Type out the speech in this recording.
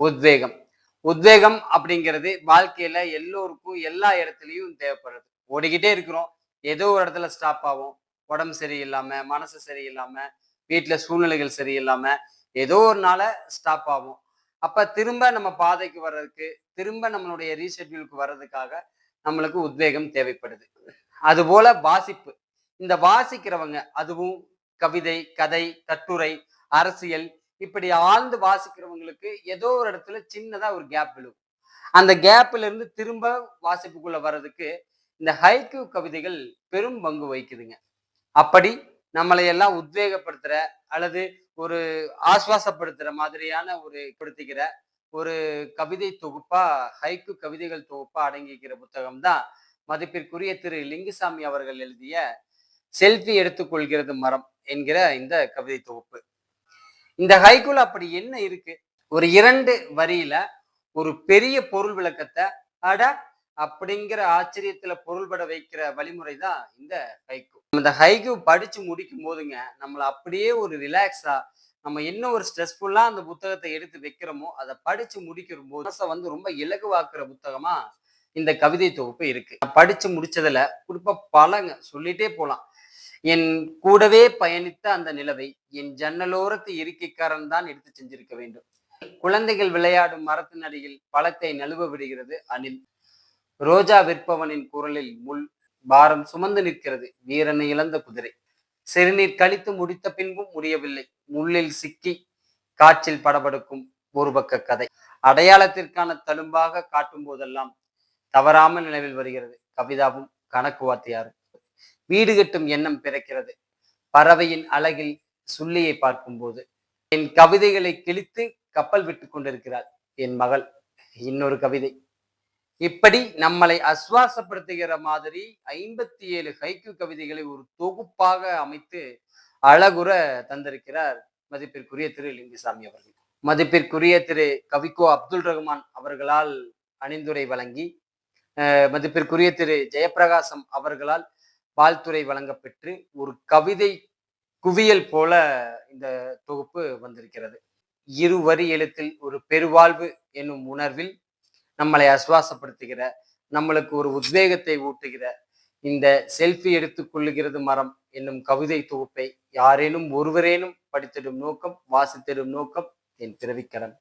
உத்வேகம். உத்வேகம் அப்படிங்கிறது வாழ்க்கையில எல்லோருக்கும் எல்லா இடத்துலயும் தேவைப்படுறது. ஓடிக்கிட்டே இருக்கிறோம். ஏதோ ஒரு இடத்துல ஸ்டாப் ஆகும் உடம்பு சரியில்லாம மனசு சரியில்லாம வீட்டுல சூழ்நிலைகள் சரியில்லாம ஏதோ ஒரு நாள ஸ்டாப் ஆகும் அப்ப திரும்ப நம்ம பாதைக்கு வர்றதுக்கு திரும்ப நம்மளுடைய ரீஷெட்யூலுக்கு வர்றதுக்காக நம்மளுக்கு உத்வேகம் தேவைப்படுது. அதுபோல வாசிப்பு. இந்த வாசிக்கிறவங்க அதுவும் கவிதை கதை கட்டுரை அரசியல் இப்படி ஆழ்ந்து வாசிக்கிறவங்களுக்கு ஏதோ ஒரு இடத்துல சின்னதா ஒரு கேப் விழும். அந்த கேப்ல இருந்து திரும்ப வாசிப்புக்குள்ள வர்றதுக்கு இந்த ஹைக்கு கவிதைகள் பெரும் பங்கு வகிக்குதுங்க. அப்படி நம்மளை எல்லாம் உத்வேகப்படுத்துற அல்லது ஒரு ஆஸ்வாசப்படுத்துற மாதிரியான ஒரு படுத்திக்கிற ஒரு கவிதை தொகுப்பா ஹைக்கு கவிதைகள் தொகுப்பா அடங்கிக்கிற புத்தகம் தான் மதிப்பிற்குரிய திரு லிங்குசாமி அவர்கள் எழுதிய செல்ஃபி எடுத்துக்கொள்கிறது மரம் என்கிற இந்த கவிதை தொகுப்பு. இந்த ஹைக்குள் அப்படி என்ன இருக்கு? ஒரு இரண்டு வரியில ஒரு பெரிய பொருள் விளக்கத்தை அட அப்படிங்கிற ஆச்சரியத்துல பொருள்பட வைக்கிற வழிமுறை தான் இந்த ஹைக்கு இந்த ஹைக்கு படிச்சு முடிக்கும் போதுங்க நம்மளை அப்படியே ஒரு ரிலாக்ஸா நம்ம என்ன ஒரு ஸ்ட்ரெஸ்ஃபுல்லா அந்த புத்தகத்தை எடுத்து வைக்கிறோமோ அதை படிச்சு முடிக்கிற போது மனசை வந்து ரொம்ப இலகுவாக்குற புத்தகமா இந்த கவிதை தொகுப்பு இருக்கு. படிச்சு முடிச்சதுல குறிப்பா பலங்க சொல்லிட்டே போலாம். என் கூடவே பயணித்த அந்த நிலவை என் ஜன்னலோரத்து இருக்கைக்காரன் தான் எடுத்து செஞ்சிருக்க வேண்டும். குழந்தைகள் விளையாடும் மரத்தின் அடியில் பழத்தை நழுவ விடுகிறது அணில். ரோஜா விற்பவனின் குரலில் முள் பாரம் சுமந்து நிற்கிறது வீரனை இழந்த குதிரை. சிறுநீர் கழித்து முடித்த பின்பும் முடியவில்லை. முள்ளில் சிக்கி காற்றில் படபடுக்கும் ஒரு பக்க கதை. அடையாளத்திற்கான தழும்பாக காட்டும் போதெல்லாம் தவறாமல் நினைவில் வருகிறது. கவிதாவும் கணக்கு வாத்தியாரும். வீடு கட்டும் எண்ணம் பிறக்கிறது. பறவையின் அழகில் சுள்ளியை பார்க்கும்போது என் கவிதைகளை கிழித்து கப்பல் விட்டு கொண்டிருக்கிறாள் என் மகள். இன்னொரு கவிதை. இப்படி நம்மளை அஸ்வாசப்படுத்துகிற மாதிரி ஐம்பத்தி ஏழு ஹைக்கு கவிதைகளை ஒரு தொகுப்பாக அமைத்து அழகுற தந்திருக்கிறார் மதிப்பிற்குரிய திரு லிங்குசாமி அவர்கள். மதிப்பிற்குரிய திரு கவிக்கோ அப்துல் ரஹ்மான் அவர்களால் அணிந்துரை வழங்கி மதிப்பிற்குரிய திரு ஜெயபிரகாசம் அவர்களால் பால்துறை வழங்கப்பெற்று ஒரு கவிதை குவியல் போல இந்த தொகுப்பு வந்திருக்கிறது. இரு வரி எழுத்தில் ஒரு பெருவாழ்வு என்னும் உணர்வில் நம்மளை அஸ்வாசப்படுத்துகிற நம்மளுக்கு ஒரு உத்வேகத்தை ஊட்டுகிற இந்த செல்ஃபி எடுத்துக் கொள்ளுகிறது மரம் என்னும் கவிதை தொகுப்பை யாரேனும் ஒருவரேனும் படித்திடும் நோக்கம் வாசித்திடும் நோக்கம் என் பிறவிக்கடன்